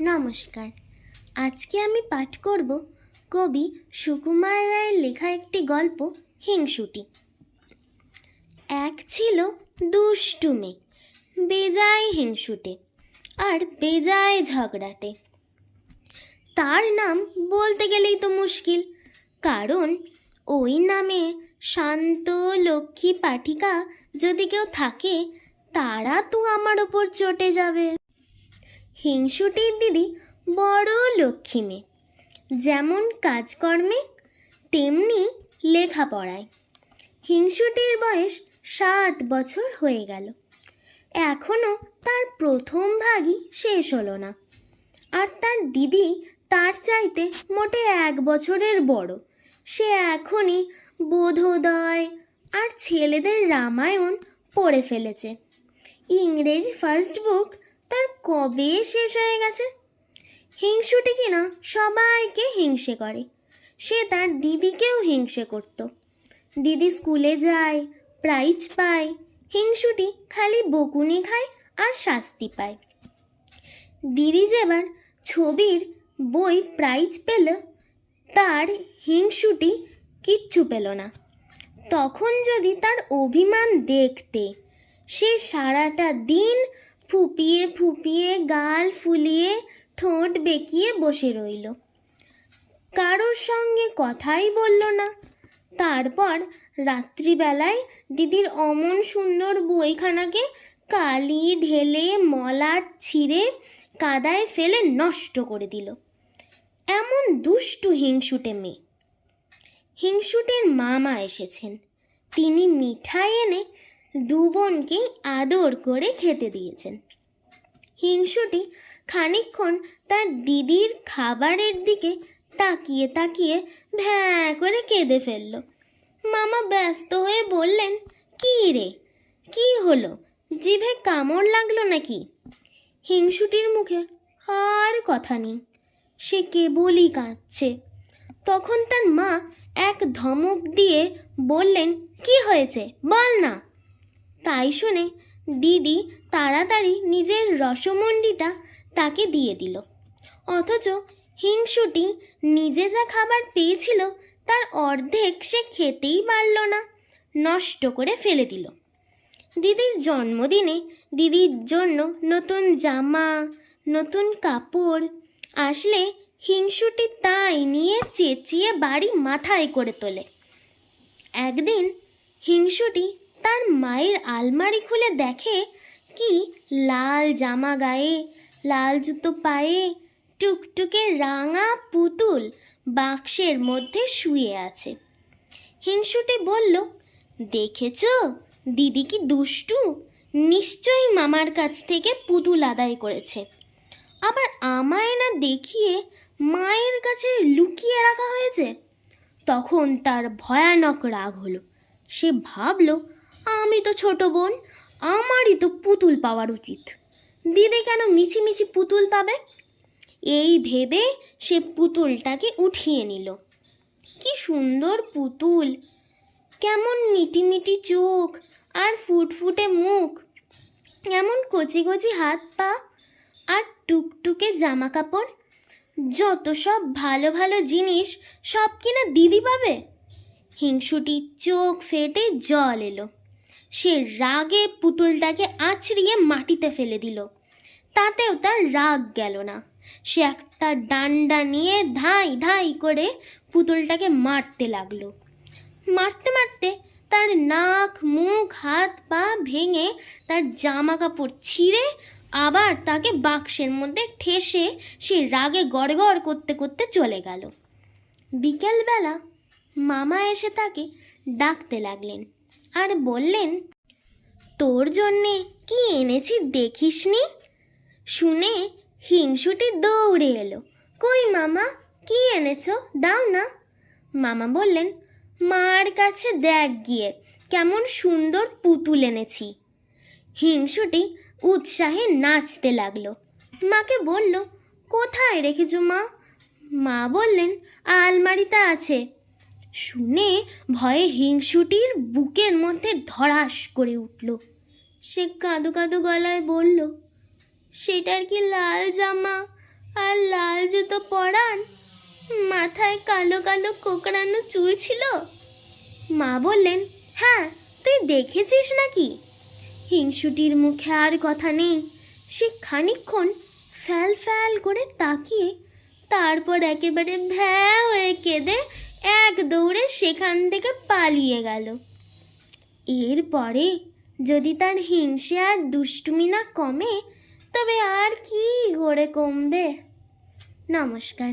নমস্কার। আজকে আমি পাঠ করব কবি সুকুমার রায়ের লেখা একটি গল্প, হিংসুটি। এক ছিল দুষ্টু মেয়ে, বেজায় হিংসুটে আর বেজায় ঝগড়াটে। তার নাম বলতে গেলেই তো মুশকিল, কারণ ওই নামে শান্ত লক্ষ্মী পাঠিকা যদি কেউ থাকে, তারা তো আমার ওপর চটে যাবে। হিংসুটির দিদি বড় লক্ষ্মী মেয়ে। যেমন কাজকর্মে, তেমনি লেখাপড়ায়। হিংসুটির বয়স সাত বছর হয়ে গেল। এখনও তার প্রথম ভাগই শেষ হলো না। আর তার দিদি তার চাইতে মোটে এক বছরের বড়। সে এখনই বোধোদয় আর ছেলেদের রামায়ণ পড়ে ফেলেছে। ইংরেজি ফার্স্ট বুক তার কবে শেষ হয়ে গেছে? হিংসুটি কিনা সবাইকে হিংসে করে। সে তার দিদিকেও হিংসে করত। দিদি স্কুলে যায় প্রাইজ পায়, হিংসুটি খালি বকুনি খায় আর শাস্তি পায়। দিদি যেবার ছবির বই প্রাইজ পেল, তার হিংসুটি কিচ্ছু পেল না। তখন যদি তার অভিমান দেখতে সে সারাটা দিন ফুপিয়ে ফুপিয়ে গাল ফুলিয়ে ঠোঁট বেঁকিয়ে বসে রইল। কারোর সঙ্গে কথাই বলল না। তারপর রাত্রিবেলায় দিদির অমন সুন্দর বইখানাকে কালি ঢেলে মলাট ছিঁড়ে কাদায় ফেলে নষ্ট করে দিল। এমন দুষ্টু হিংসুটে মেয়ে। হিংসুটের মামা এসেছেন। তিনি মিঠাই এনে দু বোনকে আদর করে খেতে দিয়েছেন। হিংসুটি খানিকক্ষণ তার দিদির খাবারের দিকে তাকিয়ে তাকিয়ে ভ্যাঁ করে কেঁদে ফেলল। মামা ব্যস্ত হয়ে বললেন, কী রে? কি হলো? জিভে কামড় লাগল নাকি? হিংসুটির মুখে আর কথা নেই। সে কেবলই কাঁদছে। তখন তার মা এক ধমক দিয়ে বললেন, কি হয়েছে? বল না। তাই শুনে দিদি তাড়াতাড়ি নিজের রসমন্ডিটা তাকে দিয়ে দিল। অথচ হিংসুটি নিজে যা খাবার পেয়েছিল, তার অর্ধেক সে খেতেই পারল না, নষ্ট করে ফেলে দিল। দিদির জন্মদিনে দিদির জন্য নতুন জামা, নতুন কাপড় আসলে হিংসুটি তাই নিয়ে চেঁচিয়ে বাড়ি মাথায় করে তোলে। একদিন হিংসুটি তার মায়ের আলমারি খুলে দেখে কি লাল জামা গায়ে, লাল জুতো পায়ে, টুকটুকে রাঙা পুতুল বাক্সের মধ্যে শুয়ে আছে। হিংসুটি বলল, দেখেছ? দিদি কি দুষ্টু? নিশ্চয়ই মামার কাছ থেকে পুতুল আদায় করেছে। আবার আমায় না দেখিয়ে মায়ের কাছে লুকিয়ে রাখা হয়েছে? তখন তার ভয়ানক রাগ হলো। সে ভাবল আমি তো ছোট বোন, আমারই তো পুতুল পাওয়ার উচিত। দিদি কেন মিছিমিছি পুতুল পাবে? এই ভেবে সে পুতুলটাকে উঠিয়ে নিল। কি সুন্দর পুতুল, কেমন মিটিমিটি চোখ আর ফুটফুটে মুখ, এমন কচি কচি হাত পা আর টুকটুকে জামা কাপড়। যত সব ভালো ভালো জিনিস সব কিনা দিদি পাবে? হিংসুটির চোখ ফেটে জল এলো। সে রাগে পুতুলটাকে আছড়িয়ে মাটিতে ফেলে দিল। তাতেও তার রাগ গেল না। সে একটা ডান্ডা নিয়ে ধাই ধাই করে পুতুলটাকে মারতে লাগল। মারতে মারতে তার নাক, মুখ, হাত, পা ভেঙে তার জামা কাপড় ছিঁড়ে আবার তাকে বাক্সের মধ্যে ঠেসে সে রাগে গড়গড় করতে করতে চলে গেল। বিকেলবেলা মামা এসে তাকে ডাকতে লাগলেন। আর বললেন, তোর জন্যে কি এনেছি দেখিসনি? শুনে হিংসুটি দৌড়ে এলো। কই মামা, কি এনেছো? দাও না। মামা বললেন, মার কাছে দেখ গিয়ে, কেমন সুন্দর পুতুল এনেছি। হিংসুটি উৎসাহে নাচতে লাগল। মাকে বলল, কোথায় রেখেছো মা? মা বললেন, আলমারিতে আছে। শুনে ভয়ে হিংসুটির বুকের মধ্যে ধরাস করে উঠল। সে কাঁদো কাঁদো গলায় বলল, সেটার কি লাল জামা আর লাল জুতো পরান? মাথায় কালো কালো কোকড়ানো চুল ছিল? মা বললেন হ্যাঁ তুই দেখেছিস নাকি? হিংসুটির মুখে আর কথা নেই। সে খানিকক্ষণ ফ্যাল ফ্যাল করে তাকিয়ে, তারপর একেবারে ভ্যা হয়ে কেঁদে এক দৌড়ে সেখান থেকে পালিয়ে গেল। এরপরে যদি তার হিংসে আর দুষ্টুমি না কমে, তবে আর কি গড়ে কমবে? নমস্কার।